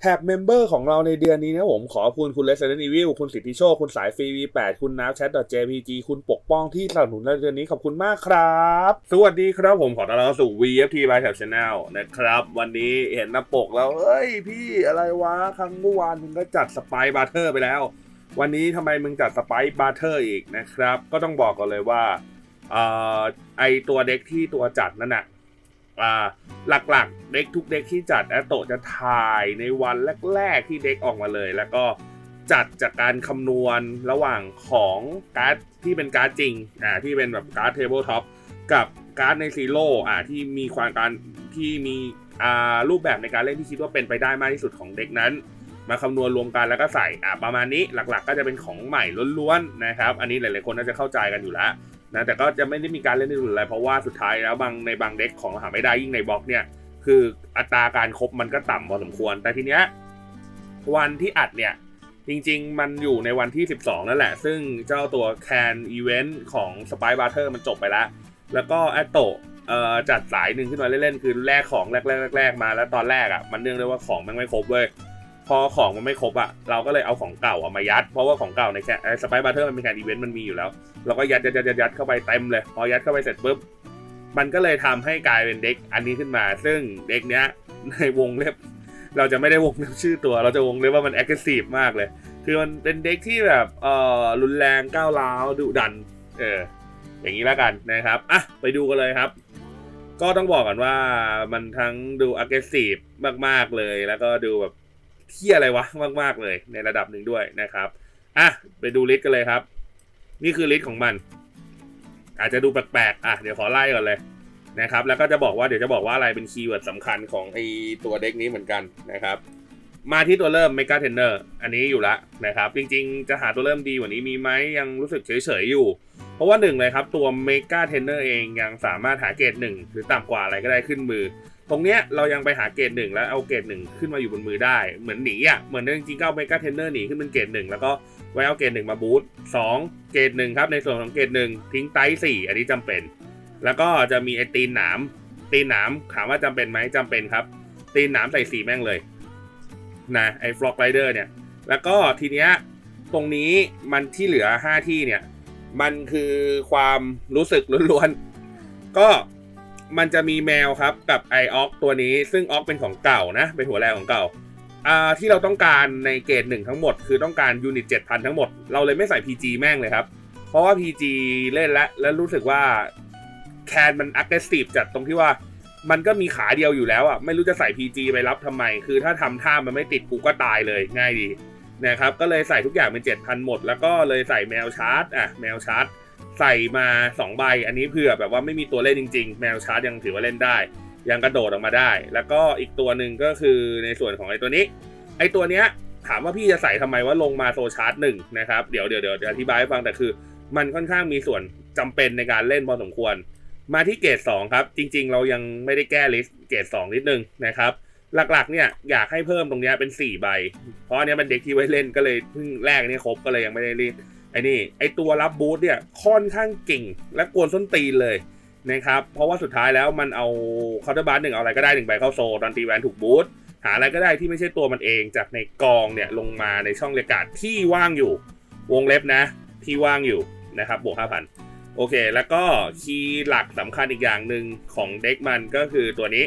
แท็บเมมเบอร์ของเราในเดือนนี้นะผมขอบคุณคุณ Resident Evil คุณสิทธิโชค คุณสายฟรี V8 คุณน้ำแชท .jpg คุณปกป้องที่สนับสนุนในเดือนนี้ขอบคุณมากครับ สวัสดีครับผมขอต้อนรับสู่ VFT by Tab Channel นะครับ วันนี้เห็นหน้าปกแล้ว เฮ้ย พี่อะไรวะ ครั้งเมื่อวานมึงก็จัดสไปบาร์เทอร์ไปแล้ว วันนี้ทำไมมึงจัดสไปบาร์เทอร์อีกนะครับ ก็ต้องบอกก่อนเลยว่าออไอตัวเด็กที่ตัวจัดนั่นน่ะอ่า หลักๆ เด็กทุกเด็กที่จัดแอตโตจะถ่ายในวันแรก ๆ ที่เด็กออกมาเลย แล้วก็จัดจากการคำนวณระหว่างของการ์ดที่เป็นการ์ดจริงอ่าที่เป็นแบบการ์ดเทเบิลท็อปกับการ์ดในซีโร่อ่าที่มีความการที่มีอ่ารูปแบบในการเล่นที่คิดว่าเป็นไปได้มากที่สุดของเด็กนั้น มาคำนวณรวมกันแล้วก็ใส่อ่าประมาณนี้หลักๆ ก็จะเป็นของใหม่ล้วนๆนะครับ อันนี้หลายๆคนน่าจะเข้าใจกันอยู่แล้ว นะแต่ก็จะไม่ได้มีการเล่นในอื่นอะไรเพราะว่าสุดท้ายแล้วบางในบางเด็กของหาไม่ได้ยิ่งในบล็อกเนี่ยคืออัตราการครบมันก็ต่ำพอสมควร แต่ทีเนี้ยวันที่อัดเนี่ยจริงๆ มันอยู่ในวันที่ 12 นั่นแหละ ซึ่งเจ้าตัวแคนอีเวนต์ของ s p y b a r t e r มันจบไปแล้ว แล้วก็แอตโตจัดสายหนึ่งขึ้นมาเล่นๆ คือแลกของแรกๆแรกๆมา แล้วตอนแรกอะมันเนื่องด้วยว่าของมันไม่ครบเว้ย พอของมันไม่ครบอะเราก็เลยเอาของเก่าอามายัด เพราะว่าของเก่าในแคนสไปบาร์เทอร์มันเป็นแคนอีเวนต์มันมีอยู่แล้ว เราก็ยัดยัดยัดยัดเข้าไปเต็มเลย พอยัดเข้าไปเสร็จปุ๊บมันก็เลยทำให้กลายเป็นเด็กอันนี้ขึ้นมา ซึ่งเด็กเนี้ยในวงเล็บ เราจะไม่ได้วงเล็บชื่อตัว เราจะวงเล็บว่ามัน aggressive มากเลย คือมันเป็นเด็กที่แบบเอ่อรุนแรงก้าวร้าวดุดันเอออย่างนี้แล้วกันนะครับอะไปดูกันเลยครับ ก็ต้องบอกก่อนว่ามันทั้งดู aggressive มาก ๆ เลย แล้วก็ดูแบบ เที่ยอะไรวะมากๆเลยในระดับหนึ่งด้วยนะครับอะไปดูลิสต์กันเลยครับ นี่คือลิสต์ของมัน อาจจะดูแปลกๆอะเดี๋ยวขอไล่ก่อนเลยนะครับ แล้วก็จะบอกว่าเดี๋ยวจะบอกว่าอะไรเป็นคีย์เวิร์ดสำคัญของไอตัวเด็กนี้เหมือนกันนะครับ มาที่ตัวเริ่ม Mega Tenor อันนี้อยู่ละนะครับ จริงๆ จะหาตัวเริ่มดีกว่านี้มีไหมยังรู้สึกเฉยๆอยู่ เพราะว่าหนึ่งเลยครับ ตัว Mega Tenor เองยังสามารถหาเกรดหนึ่งหรือต่ำกว่าอะไรก็ได้ขึ้นมือ ตรงเนี้ยเรายังไปหาเกรดหนึ่งแล้วเอาเกรดหนึ่งขึ้นมาอยู่บนมือได้ เหมือนหนีอะเหมือนจริงๆก็เอา Mega Tenor หนีขึ้นเป็นเกรดหนึ่งแล้วก็ไว้เอาเกรดหนึ่งมาบูทสองเกรดหนึ่งครับในส่วนของเกรดหนึ่งทิ้งไตสี่อันนี้จำเป็น แล้วก็จะมีไอตีนหนามตีนหนามถามว่าจำเป็นไหมจำเป็นครับ ตีนหนามใส่สีแม่งเลยนะไอฟล็อกไรเดอร์เนี่ย แล้วก็ทีเนี้ยตรงนี้มันที่เหลือ 5 ที่เนี่ย มันคือความรู้สึกล้วนๆก็ มันจะมีแมวครับกับไอออกตัวนี้ ซึ่งออกเป็นของเก่านะ เป็นหัวแรงของเก่าอ่าที่เราต้องการในเกรดหนึ่งทั้งหมด คือต้องการยูนิต7,000ทั้งหมด เราเลยไม่ใส่ PG แม่งเลยครับ เพราะว่า PG เล่นแล้วแล้วรู้สึกว่าแคนมัน aggressive จัดตรงที่ว่ามันก็มีขาเดียวอยู่แล้วอะไม่รู้จะใส่ PG ไปรับทำไม คือถ้าทำท่ามันไม่ติดกูก็ตายเลยง่ายดีนะครับก็เลยใส่ทุกอย่างเป็น 7,000 หมด แล้วก็เลยใส่แมวชาร์จอะแมวชาร์จ ใส่มา2ใบอันนี้เผื่อแบบว่าไม่มีตัวเล่นจริง ๆ แมวชาร์จยังถือว่าเล่นได้ ยังกระโดดออกมาได้ แล้วก็อีกตัวหนึ่งก็คือในส่วนของไอ้ตัวนี้ ไอ้ตัวเนี้ยถามว่าพี่จะใส่ทำไมว่าลงมาโซชาร์จหนึ่งนะครับเดี๋ยวเดี๋ยวเดี๋ยวอธิบายให้ฟังแต่คือ มันค่อนข้างมีส่วนจำเป็นในการเล่นพอสมควร มาที่เกรด2ครับ จริง ๆ เรายังไม่ได้แก้ลิสต์เกรด2นิดนึงนะครับหลักๆเนี่ยอยากให้เพิ่มตรงเนี้ยเป็น 4 ใบ เพราะอันเนี้ยเป็นเด็กที่ไว้เล่นก็เลยเพิ่งแรกนี่ครบก็เลยยังไม่ได้รีด ไอ้นี่ไอ้ตัวรับบูทเนี่ยค่อนข้างเก่งและกวนส้นตีนเลยนะครับเพราะว่าสุดท้ายแล้วมันเอาเคาน์เตอร์บาร์หนึ่งเอาอะไรก็ได้หนึ่งใบเข้าโซตอนตีแวนถูกบูทหาอะไรก็ได้ที่ไม่ใช่ตัวมันเองจากในกองเนี่ยลงมาในช่องเรียกาดที่ว่างอยู่วงเล็บนะ ที่ว่างอยู่นะครับบวก5,000โอเค แล้วก็คีย์หลักสำคัญอีกอย่างหนึ่งของเด็กมันก็คือตัวนี้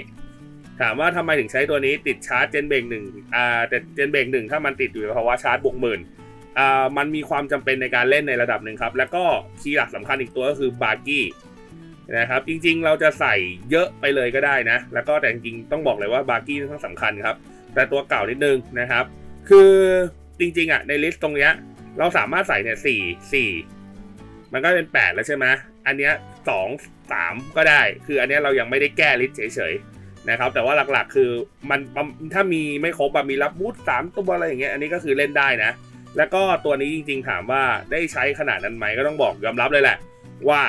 ถามว่าทำไมถึงใช้ตัวนี้ติดชาร์จเจนเบงหนึ่งอ่าแต่เจนเบงหนึ่งถ้ามันติดอยู่ในภาวะชาร์จบวกหมื่น อ่ามันมีความจำเป็นในการเล่นในระดับหนึ่งครับ แล้วก็คีย์หลักสำคัญอีกตัวก็คือบาร์กี้นะครับ จริงๆเราจะใส่เยอะไปเลยก็ได้นะ แล้วก็แต่จริงๆต้องบอกเลยว่าบาร์กี้ค่อนข้างสำคัญครับ แต่ตัวเก่านิดนึงนะครับ คือจริงๆอะในลิสต์ตรงเนี้ยเราสามารถใส่เนี่ยสี่สี่มันก็เป็น8แล้วใช่ไหมอันเนี้ยสองสามก็ได้ คืออันเนี้ยเรายังไม่ได้แก้ลิสต์เฉยๆนะครับ แต่ว่าหลักๆคือมันถ้ามีไม่ครบมีรับบูทสามตัวอะไรอย่างเงี้ยอันนี้ก็คือเล่นได้นะ แล้วก็ตัวนี้จริงๆถามว่าได้ใช้ขนาดนั้นไหมก็ต้องบอกยอมรับเลยแหละ ว่า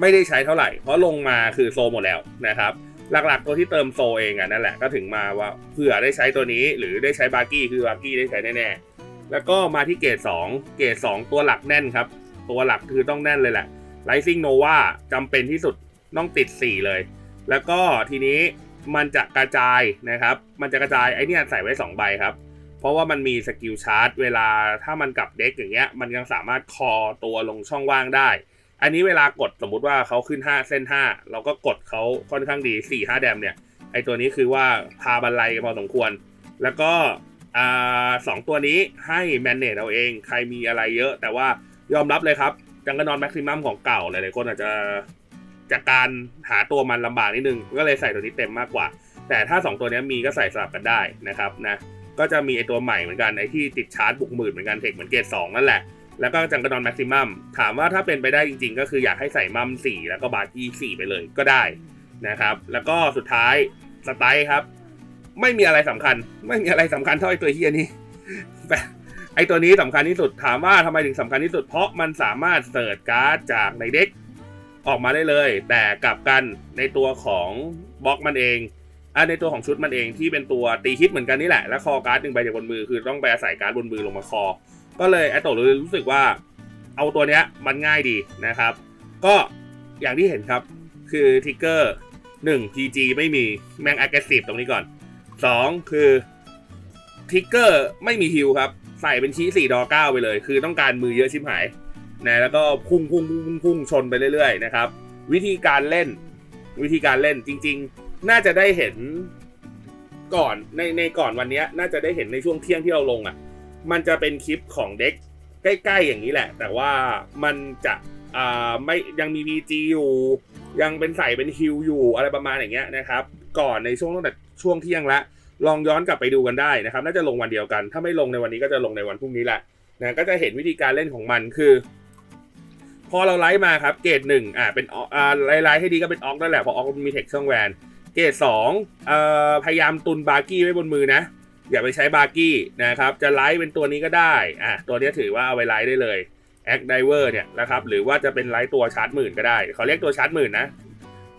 ไม่ได้ใช้เท่าไหร่ เพราะลงมาคือโซหมดแล้วนะครับหลักๆตัวที่เติมโซเองอะนั่นแหละก็ถึงมาว่าเผื่อได้ใช้ตัวนี้ หรือได้ใช้บาร์กี้คือบาร์กี้ได้ใช้แน่ๆแล้วก็มาที่เกรด2เกรด2 ตัวหลักแน่นครับ ตัวหลักคือต้องแน่นเลยแหละ Rising Nova จำเป็นที่สุดต้องติด 4 เลย แล้วก็ทีนี้มันจะกระจายนะครับ มันจะกระจายไอเนี่ยใส่ไว้สองใบครับ เพราะว่ามันมีสกิลชาร์จเวลาถ้ามันกลับเด็กอย่างเงี้ย มันยังสามารถคอตัวลงช่องว่างได้ อันนี้เวลากดสมมุติว่าเขาขึ้น 5 เส้น 5 เราก็กดเขาค่อนข้างดี 4 5 แดมเนี่ย ไอตัวนี้คือว่าพาบันไลพอสมควร แล้วก็อ่าสองตัวนี้ให้แมนเนจเอาเอง ใครมีอะไรเยอะ แต่ว่ายอมรับเลยครับ จังกนอนแม็กซิมัมของเก่าหลายๆคนอาจจะจากการหาตัวมันลำบากนิดนึง ก็เลยใส่ตัวนี้เต็มมากกว่า แต่ถ้า 2 ตัวนี้มีก็ใส่สลับกันได้นะครับนะ ก็จะมีไอตัวใหม่เหมือนกันไอที่ติดชาร์จบุกหมื่นเหมือนกันเทคเหมือนเกรดสองนั่นแหละ แล้วก็จังกระดอนแม็กซิมัมถามว่าถ้าเป็นไปได้จริง ๆ ก็คืออยากให้ใส่มัมสี่แล้วก็บาร์กี้สี่ไปเลยก็ได้นะครับ แล้วก็สุดท้ายสไตล์ครับ ไม่มีอะไรสำคัญ ไม่มีอะไรสำคัญเท่าไอตัวเฮียนี้ไอตัวนี้สำคัญที่สุดถามว่าทำไมถึงสำคัญที่สุดเพราะมันสามารถเสิร์ชการ์ดจากในเด็กออกมาได้เลย แต่กลับกันในตัวของบล็อกมันเอง อะในตัวของชุดมันเองที่เป็นตัวตีฮิตเหมือนกันนี่แหละ แล้วคอการ์ดหนึ่งใบจากบนมือคือต้องไปอาศัยการ์ดบนมือลงมาคอ ก็เลยไอโตะเลยรู้สึกว่า เอาตัวเนี้ยมันง่ายดีนะครับ ก็อย่างที่เห็นครับคือทิกเกอร์หนึ่ง PG ไม่มีแมง aggressive ตรงนี้ก่อนสองคือทิกเกอร์ไม่มีฮิลครับ ใส่เป็นชี้สี่ดอเก้าไปเลย คือต้องการมือเยอะชิบหายนะแล้วก็พุ่งพุ่งพุ่งพุ่งพุ่งชนไปเรื่อยๆนะครับ วิธีการเล่นวิธีการเล่นจริง ๆ น่าจะได้เห็นก่อนในในก่อนวันนี้น่าจะได้เห็นในช่วงเที่ยงที่เราลงอะ มันจะเป็นคลิปของเด็กใกล้ๆอย่างนี้แหละ แต่ว่ามันจะอ่าไม่ยังมี VG อยู่ ยังเป็นใส่เป็นฮิวอยู่อะไรประมาณอย่างเงี้ยนะครับ ก่อนในช่วงตั้งแต่ช่วงเที่ยงละลองย้อนกลับไปดูกันได้นะครับ น่าจะลงวันเดียวกัน ถ้าไม่ลงในวันนี้ก็จะลงในวันพรุ่งนี้แหละนะก็จะเห็นวิธีการเล่นของมันคือ พอเราไลฟ์มาครับเกรดหนึ่งอ่าเป็นอ่าไลฟ์ให้ดีก็เป็นออกนั่นแหละเพราะออกมีเทคช่องแวน เกรดสองเอ่อพยายามตุนบาร์กี้ไว้บนมือนะ อย่าไปใช้บาร์กี้นะครับ จะไลฟ์เป็นตัวนี้ก็ได้อะตัวนี้ถือว่าเอาไปไลฟ์ได้เลยแอคไดเวอร์เนี่ยนะครับหรือว่าจะเป็นไลฟ์ตัวชาร์จหมื่นก็ได้เขาเรียกตัวชาร์จหมื่นนะ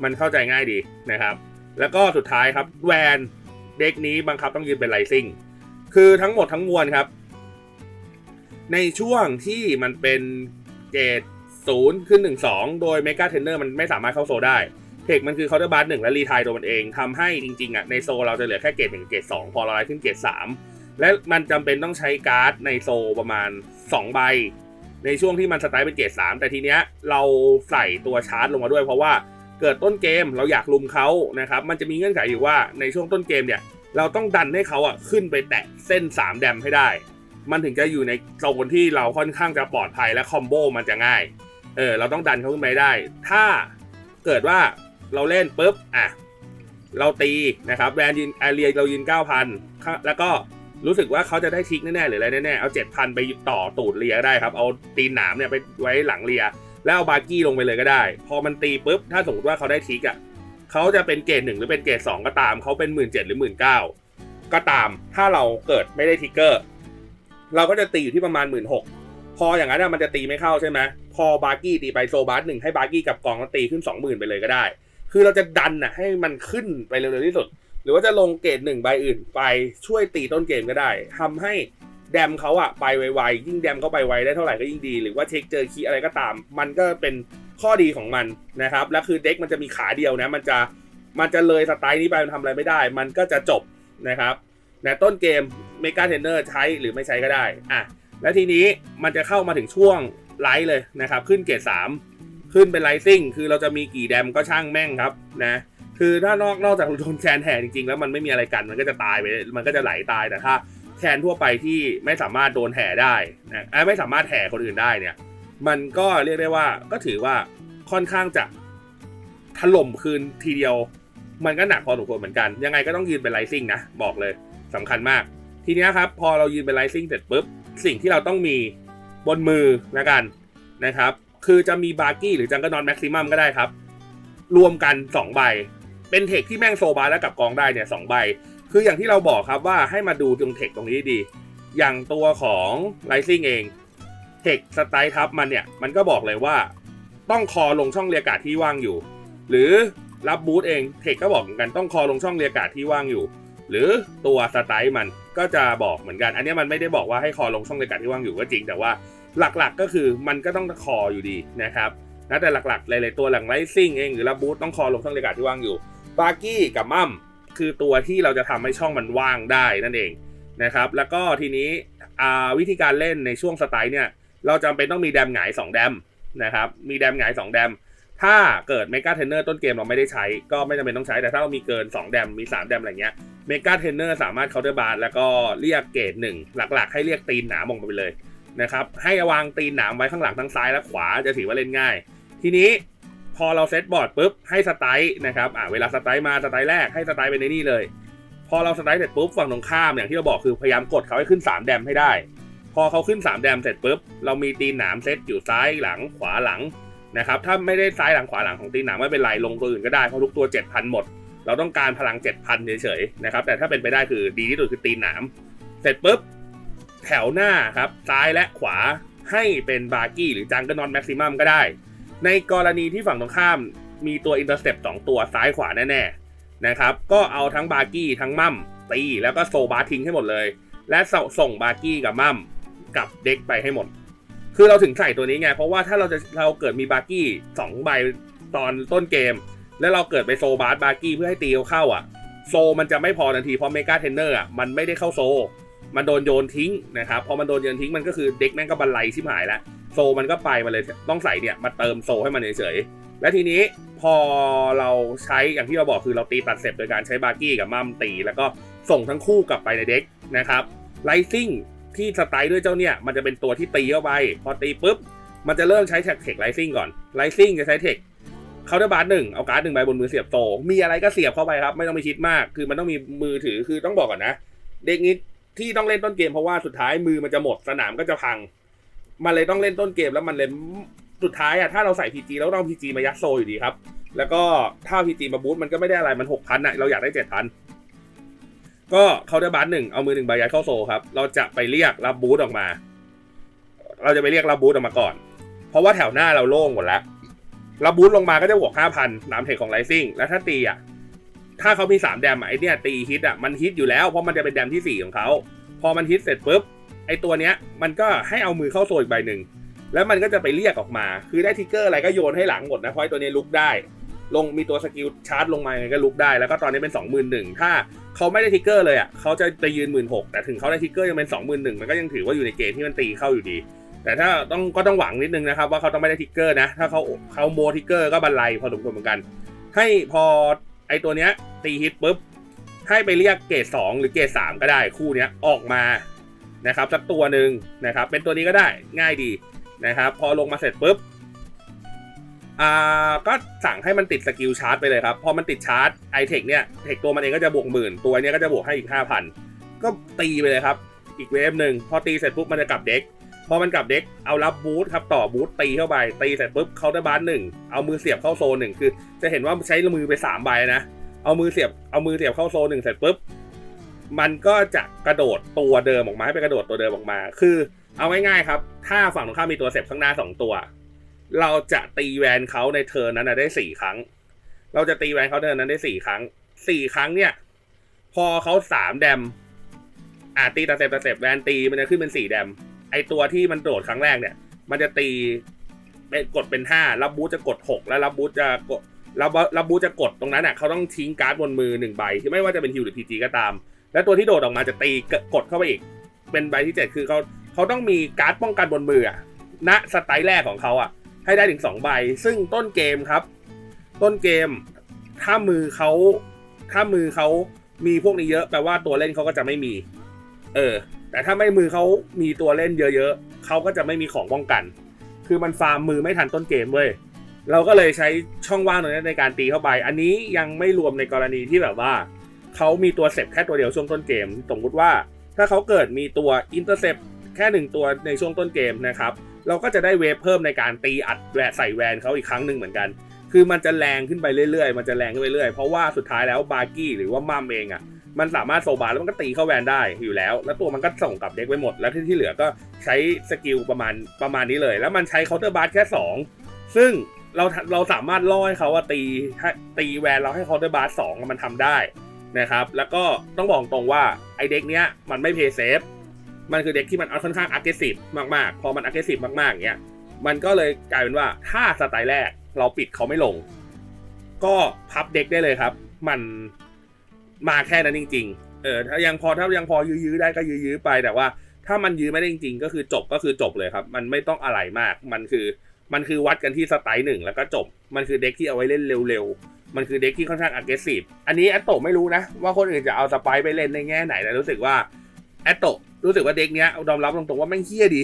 มันเข้าใจง่ายดีนะครับ แล้วก็สุดท้ายครับแวนเด็กนี้บังคับต้องยืนเป็นไลซิ่งคือทั้งหมดทั้งมวลครับ ในช่วงที่มันเป็นเกรดศูนย์ขึ้นหนึ่งสองโดยเมกาเทนเนอร์มันไม่สามารถเข้าโซได้ เทคมันคือเคาน์เตอร์บาร์หนึ่งและรีทายตัวมันเองทำให้จริงๆอะในโซเราจะเหลือแค่เกรดหนึ่งเกรดสองพอเราไล่ขึ้นเกรดสามและมันจำเป็นต้องใช้การ์ดในโซประมาณ 2 ใบ ในช่วงที่มันสไตล์เป็นเกรดสามแต่ทีเนี้ยเราใส่ตัวชาร์จลงมาด้วยเพราะว่าเกิดต้นเกมเราอยากลุมเขานะครับมันจะมีเงื่อนไขอยู่ว่าในช่วงต้นเกมเนี่ยเราต้องดันให้เขาอะขึ้นไปแตะเส้น 3 แดมให้ได้ มันถึงจะอยู่ในโซนที่เราค่อนข้างจะปลอดภัยและคอมโบมันจะง่ายเออเราต้องดันเขาขึ้นไปได้ ถ้าเกิดว่า เราเล่นปุ๊บอะเราตีนะครับแวนยืนแอเรียเรายืน9,000แล้วก็รู้สึกว่าเขาจะได้ทิกแน่ๆหรืออะไรแน่ๆเอา7,000ไปต่อตูดเรียได้ครับเอาตีนหนามเนี่ยไปไว้หลังเรีย แล้วเอาบาร์กี้ลงไปเลยก็ได้ พอมันตีปุ๊บถ้าสมมติว่าเขาได้ทิกอะเขาจะเป็นเกรดหนึ่งหรือเป็นเกรดสองก็ตามเขาเป็นหมื่นเจ็ดหรือหมื่นเก้าก็ตามถ้าเราเกิดไม่ได้ทิกเกอร์ เราก็จะตีอยู่ที่ประมาณหมื่นหกพออย่างนั้นมันจะตีไม่เข้าใช่ไหมพอบาร์กี้ตีไปโซบาร์หนึ่งให้บาร์กี้กับกองแล้วตีขึ้นสองหมื่นไปเลยก็ได้ คือเราจะดันน่ะให้มันขึ้นไปเร็วๆที่สุด หรือว่าจะลงเกรดหนึ่งใบอื่น ไปช่วยตีต้นเกมก็ได้ทำให้แดมเขาอะไปไวๆยิ่งแดมเขาไปไวได้เท่าไหร่ก็ยิ่งดี หรือว่าเทคเจอคีอะไรก็ตาม มันก็เป็นข้อดีของมันนะครับ และคือเด็กมันจะมีขาเดียวนะ มันจะมันจะเลยสไตล์นี้ไปมันทำอะไรไม่ได้ มันก็จะจบนะครับในต้นเกมเมกาเทนเนอร์ใช้หรือไม่ใช้ก็ได้อะและทีนี้มันจะเข้ามาถึงช่วงไลท์เลยนะครับ ขึ้นเกรดสาม ขึ้นเป็นไลซิ่งคือเราจะมีกี่แดมก็ช่างแม่งครับนะคือถ้านอกนอกจากโดนแคนแห่จริงๆ แล้วมันไม่มีอะไรกันมันก็จะตายไปมันก็จะไหลตายแต่ถ้าแคนทั่วไปที่ไม่สามารถโดนแห่ได้นะเอ้ไม่สามารถแห่คนอื่นได้เนี่ย มันก็เรียกได้ว่าก็ถือว่าค่อนข้างจะถล่มคืนทีเดียว มันก็หนักพอสมควรเหมือนกัน ยังไงก็ต้องยืนเป็นไลซิ่งนะบอกเลยสำคัญมาก ทีนี้ครับ พอเรายืนเป็นไลซิ่งเสร็จปุ๊บสิ่งที่เราต้องมีบนมือแล้วกันนะครับ คือจะมีบาร์กี้หรือจังก็นอนแม็กซิมัมก็ได้ครับ รวมกัน2ใบ เป็นเทคที่แม่งโซบาแล้วกับกองได้เนี่ยสใบ คืออย่างที่เราบอกครับว่าให้มาดูตรงเทคตรงนี้ดี อย่างตัวของไ i ซิ่งเองเทคสไตล์ทับมันเนี่ย มันก็บอกเลยว่า ต้องคอลงช่องเรียกาศที่ว่างอยู่ หรือรับบูทเองเทคก็บอกเหมือนกันต้องคอลงช่องเรียกาศที่ว่างอยู่ หรือตัวสไตล์มันก็จะบอกเหมือนกัน อันนี้มันไม่ได้บอกว่าให้คอลงช่องเรียกาศที่ว่างอยู่ก็จริงแต่ว่า หลักๆก็คือมันก็ต้องคออยู่ดีนะครับนะแต่หลักๆ หลายๆตัวหลังไลซิ่งเองหรือรับบูทต้องคอลงช่องเรียกาที่ว่างอยู่บาร์กี้กับมัมคือตัวที่เราจะทำให้ช่องมันว่างได้นั่นเองนะครับ แล้วก็ทีนี้วิธีการเล่นในช่วงสไตล์เนี่ย เราจำเป็นต้องมีแดมหงาย 2 แดมนะครับ มีแดมหงาย 2 แดม ถ้าเกิดเมกาเทนเนอร์ต้นเกมเราไม่ได้ใช้ ก็ไม่จำเป็นต้องใช้ แต่ถ้าเรามีเกิน 2 แดม มี 3 แดมอะไรเงี้ย เมกาเทนเนอร์สามารถเคาน์เตอร์บาร์แล้วก็เรียกเกรดหนึ่งหลักๆ ให้เรียกตีนหนามออกมาไปเลย นะครับ ให้วางตีนหนามไว้ข้างหลังทั้งซ้ายและขวาจะถือว่าเล่นง่าย ทีนี้พอเราเซตบอร์ดปุ๊บให้สไตล์นะครับอ่าเวลาสไตล์มาสไตล์แรกให้สไตล์ไปในนี่เลย พอเราสไตล์เสร็จปุ๊บฝั่งตรงข้ามอย่างที่เราบอกคือพยายามกดเขาให้ขึ้น 3 แดมให้ได้ พอเขาขึ้น 3 แดมเสร็จปุ๊บเรามีตีนหนามเซตอยู่ซ้ายหลังขวาหลังนะครับถ้าไม่ได้ซ้ายหลังขวาหลังของตีนหนามไม่เป็นไรลงตัวอื่นก็ได้เพราะทุกตัว 7,000 หมด เราต้องการพลัง 7,000เฉยๆนะครับแต่ถ้าเป็นไปได้คือดีที่สุดคือตีนหนาม เสร็จปุ๊บ แถวหน้าครับ ซ้ายและขวาให้เป็นบาร์กี้หรือจังก็นอนแม็กซิมัมก็ได้ ในกรณีที่ฝั่งตรงข้ามมีตัวอินเตอร์เซปสองตัวซ้ายขวาแน่ๆนะครับ ก็เอาทั้งบาร์กี้ทั้งมัมตีแล้วก็โซบาร์ทิ้งให้หมดเลย และส่งบาร์กี้กับมัมกับเด็กไปให้หมด คือเราถึงใส่ตัวนี้ไง เพราะว่าถ้าเราจะเราเกิดมีบาร์กี้สองใบตอนต้นเกม แล้วเราเกิดไปโซบาร์บาร์กี้เพื่อให้ตีเขาเข้าอะ โซมันจะไม่พอทันทีเพราะเมกาเทนเนอร์อะมันไม่ได้เข้าโซ มันโดนโยนทิ้งนะครับพอมันโดนโยนทิ้งมันก็คือเด็กแม่งก็บันไลชิบหายแล้วโซมันก็ไปมาเลยต้องใส่เนี่ยมาเติมโซให้มันเฉยๆและทีนี้พอเราใช้อย่างที่เราบอกคือเราตีตัดเสร็จโดยการใช้บาร์กี้กับมัมตี แล้วก็ส่งทั้งคู่กลับไปในเด็กนะครับไลซิ่งที่สไตล์ด้วยเจ้าเนี่ยมันจะเป็นตัวที่ตีเข้าไปพอตีปุ๊บมันจะเริ่มใช้แท็กเทคไลซิ่งก่อนไลซิ่งจะใช้เทคเคาน์เตอร์บาร์หนึ่งเอาการ์ดหนึ่งใบบนมือเสียบโต มีอะไรก็เสียบเข้าไปครับ ไม่ต้องไปคิดมาก คือมันต้องมีมือถือคือต้องบอกก่อนนะ เด็กนี้ ที่ต้องเล่นต้นเกมเพราะว่าสุดท้ายมือมันจะหมดสนามก็จะพัง มันเลยต้องเล่นต้นเกมแล้วมันเลยสุดท้ายอะถ้าเราใส่ PG แล้วต้อง PG มายัดโซอยู่ดีครับ แล้วก็ถ้า PG มาบูทมันก็ไม่ได้อะไรมันหกพันอะเราอยากได้เจ็ดพันก็เคาน์เตอร์บาร์หนึ่งเอามือหนึ่งใบยัดเข้าโซครับ เราจะไปเรียกรับบูทออกมา เราจะไปเรียกรับบูทออกมาก่อน เพราะว่าแถวหน้าเราโล่งหมดแล้วรับบูทลงมาก็จะบวกห้าพันน้ำเทคของไลซิ่งแล้วถ้าตีอะ ถ้าเขามีสามแดมไอเนี่ยตีฮิตอะมันฮิตอยู่แล้วเพราะมันจะเป็นแดมที่สี่ของเขาพอมันฮิตเสร็จปุ๊บไอตัวเนี้ยมันก็ให้เอามือเข้าโซอีกใบหนึ่งแล้วมันก็จะไปเรียกออกมา คือได้ทิกเกอร์อะไรก็โยนให้หลังหมดนะเพราะไอตัวนี้ลุกได้ ลงมีตัวสกิลชาร์จลงมาไงก็ลุกได้ แล้วก็ตอนนี้เป็น 2 1 0 0 0ถ้าเขาไม่ได้ทิกเกอร์เลยอะเขาจะไปยืน 1 6ื่นแต่ถึงเขาได้ทิกเกอร์ยังเป็น 2 1 0 0 0มันก็ยังถือว่าอยู่ในเกณฑ์ที่มันตีเข้าอยู่ดี แต่ถ้าต้องก็ต้องหวังนิดนึงนะครับว่าเขาต้องไม่ได้ทิกเกอร์นะ ถ้าเขาเขาโมทิกเกอร์ก็บันไลพอสมควรเหมือนกัน ให้พอ ไอตัวเนี้ยตีฮิตปุ๊บให้ไปเรียกเกรด2หรือเกรด3ก็ได้คู่เนี้ยออกมานะครับสักตัวหนึ่งนะครับ เป็นตัวนี้ก็ได้ง่ายดีนะครับ พอลงมาเสร็จปุ๊บอ่าก็สั่งให้มันติดสกิลชาร์จไปเลยครับ พอมันติดชาร์จไอเทคเนี่ยเทคตัวมันเองก็จะบวกหมื่นตัวเนี้ยก็จะบวกให้อีก5,000ก็ตีไปเลยครับ อีกเวฟหนึ่งพอตีเสร็จปุ๊บมันจะกลับเด็ก พอมันกลับเด็กเอารับบูทครับต่อบูทตีเข้าไปตีเสร็จปุ๊บเคาน์เตอร์บาร์หนึ่งเอามือเสียบเข้าโซนหนึ่งคือ จะเห็นว่าใช้มือไปสามใบนะเอามือเสียบเอามือเสียบเข้าโซนหนึ่งเสร็จปุ๊บมันก็จะกระโดดตัวเดิมออกมาให้ไปกระโดดตัวเดิมออกมา คือเอาง่ายๆครับ ถ้าฝั่งตรงข้ามมีตัวเสียบข้างหน้าสองตัว เราจะตีแวนเขาในเทิร์นนั้นได้สี่ครั้ง เราจะตีแวนเขาเทิร์นนั้นได้สี่ครั้งสี่ครั้งเนี่ย พอเขาสามแดมอ่าตีตาเสพตาเสพแวนตีมันจะขึ้นเป็นสี่แดม ไอตัวที่มันโดดครั้งแรกเนี่ย มันจะตีเป็นกดเป็นห้ารับบูทจะกดหกแล้วรับบูทจะกดรับรับบูทจะกดตรงนั้นอะเขาต้องทิ้งการ์ดบนมือหนึ่งใบที่ไม่ว่าจะเป็นฮิวหรือพีจีก็ตาม แล้วตัวที่โดดออกมาจะตีกดเข้าไปอีก เป็นใบที่เจ็ดคือเขาเขาต้องมีการ์ดป้องกันบนมืออะณสไตล์แรกของเขาอะ ให้ได้ถึงสองใบ ซึ่งต้นเกมครับ ต้นเกม ถ้ามือเขาถ้ามือเขามีพวกนี้เยอะแปลว่าตัวเล่นเขาก็จะไม่มี เออ แต่ถ้าไม่มือเขามีตัวเล่นเยอะๆเขาก็จะไม่มีของป้องกัน คือมันฟาร์มมือไม่ทันต้นเกมเว้ยเราก็เลยใช้ช่องว่างตรงนี้ในการตีเข้าไป อันนี้ยังไม่รวมในกรณีที่แบบว่าเขามีตัวเซปแค่ตัวเดียวช่วงต้นเกมสมมติว่า ถ้าเขาเกิดมีตัวอินเตอร์เซปแค่หนึ่งตัวในช่วงต้นเกมนะครับเราก็จะได้เวฟเพิ่มในการตีอัดแวใส่แวนเขาอีกครั้งหนึ่งเหมือนกัน คือมันจะแรงขึ้นไปเรื่อยๆ มันจะแรงขึ้นไปเรื่อยเพราะว่าสุดท้ายแล้วบาร์กี้หรือว่ามัมเองอะ มันสามารถโซบาร์แล้วมันก็ตีเข้าแวนได้อยู่แล้ว แล้วตัวมันก็ส่งกลับเด็กไปหมด แล้วที่ที่เหลือก็ใช้สกิลประมาณประมาณนี้เลย แล้วมันใช้เคาน์เตอร์บาร์แค่ 2 ซึ่งเราเราสามารถล่อให้เขาว่าตีให้ตีแวนเราให้เคาน์เตอร์บาร์สองมันทำได้นะครับ แล้วก็ต้องบอกตรงว่าไอเด็กเนี้ยมันไม่เพย์เซฟมันคือเด็กที่มันค่อนข้าง aggressive มากๆ พอมัน aggressive มากๆเงี้ยมันก็เลยกลายเป็นว่าถ้าสไตล์แรกเราปิดเขาไม่ลง ก็พับเด็กได้เลยครับ มัน มาแค่นั้นจริง ๆ เออถ้ายังพอถ้ายังพอยื้อๆได้ก็ยื้อๆไปแต่ว่า ถ้ามันยื้อไม่ได้จริง ๆ ก็คือจบก็คือจบเลยครับ มันไม่ต้องอะไรมากมันคือมันคือวัดกันที่สไตล์หนึ่งแล้วก็จบ มันคือเด็กที่เอาไว้เล่นเร็วๆ มันคือเด็กที่ค่อนข้าง aggressive อันนี้แอตโตไม่รู้นะ ว่าคนอื่นจะเอาสไปไปเล่นในแง่ไหนแต่รู้สึกว่าแอตโตรู้สึกว่าเด็กเนี้ยยอมรับตรงๆว่าแม่งเฮี้ยดี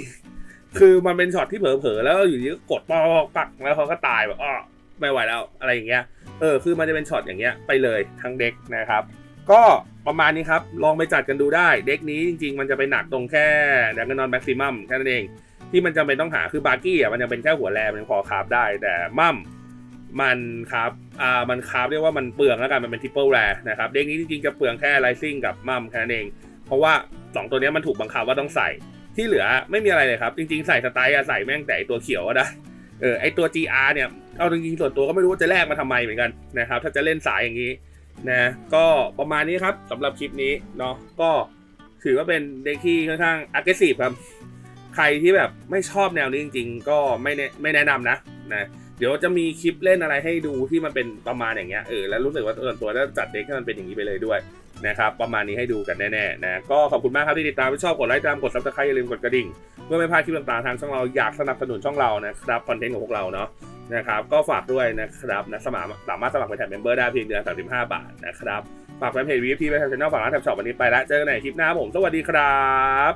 คือมันเป็นช็อตที่เผลอๆ แล้วอยู่ดีก็กดปอกปักแล้วเขาก็ตายแบบอ้อไม่ไหวแล้วอะไรอย่างเงี้ย เออ คือมันจะเป็นช็อตอย่างเงี้ยไปเลยทั้งเด็กนะครับ ก็ประมาณนี้ครับ ลองไปจัดกันดูได้ เด็กนี้จริงๆ มันจะไปหนักตรงแค่ดังกันนอนแม็กซิมัมแค่นั้นเอง ที่มันจำเป็นต้องหาคือบาร์กี้อะมันยังเป็นแค่หัวแรมันยังพอคาบได้แต่มั่มมันครับอ่ามันคาบเรียกว่ามันเปลืองแล้วกันมันเป็นทริปเปิลแรนะครับเด็กนี้จริงๆจะเปลืองแค่ไลซิ่งกับมั่มแค่นั้นเอง เพราะว่าสองตัวนี้มันถูกบังคับว่าต้องใส่ที่เหลือไม่มีอะไรเลยครับ จริงๆใส่สไตล์อะใส่แม่งแต่ตัวเขียวก็ได้เออไอตัว GR เนี่ยเอาจริงๆส่วนตัวก็ไม่รู้ว่าจะแลกมาทำไมเหมือนกันนะครับถ้าจะเล่นสายอย่างนี้ นะก็ประมาณนี้ครับสำหรับคลิปนี้เนาะก็ถือว่าเป็นเด็กที่ค่อนข้าง aggressive ครับ ใครที่แบบไม่ชอบแนวนี้จริง ๆ ก็ไม่แนะไม่แนะนำนะนะเดี๋ยวจะมีคลิปเล่นอะไรให้ดูที่มันเป็นประมาณอย่างเงี้ยเออแล้วรู้สึกว่าส่วนตัวจะจัดเด็กให้มันเป็นอย่างนี้ไปเลยด้วยนะครับประมาณนี้ให้ดูกันแน่ๆนะก็ขอบคุณมากครับที่ติดตามไม่ชอบกดไลค์ตามกด subscribe อย่าลืมกดกระดิ่งเพื่อไม่พลาดคลิปต่างๆทางช่องเราอยากสนับสนุนช่องเรานะครับคอนเทนต์ของพวกเราเนาะ นะครับก็ฝากด้วยนะครับนะสมัครสามารถสมัครเป็นแท็บเมมเบอร์ได้เพียงเดือน35 บาทนะครับ ฝากแฟนเพจวีพีไปทางช่องฝากร้านแทบช็อปวันนี้ไปแล้ว เจอกันใหม่คลิปหน้าผม สวัสดีครับ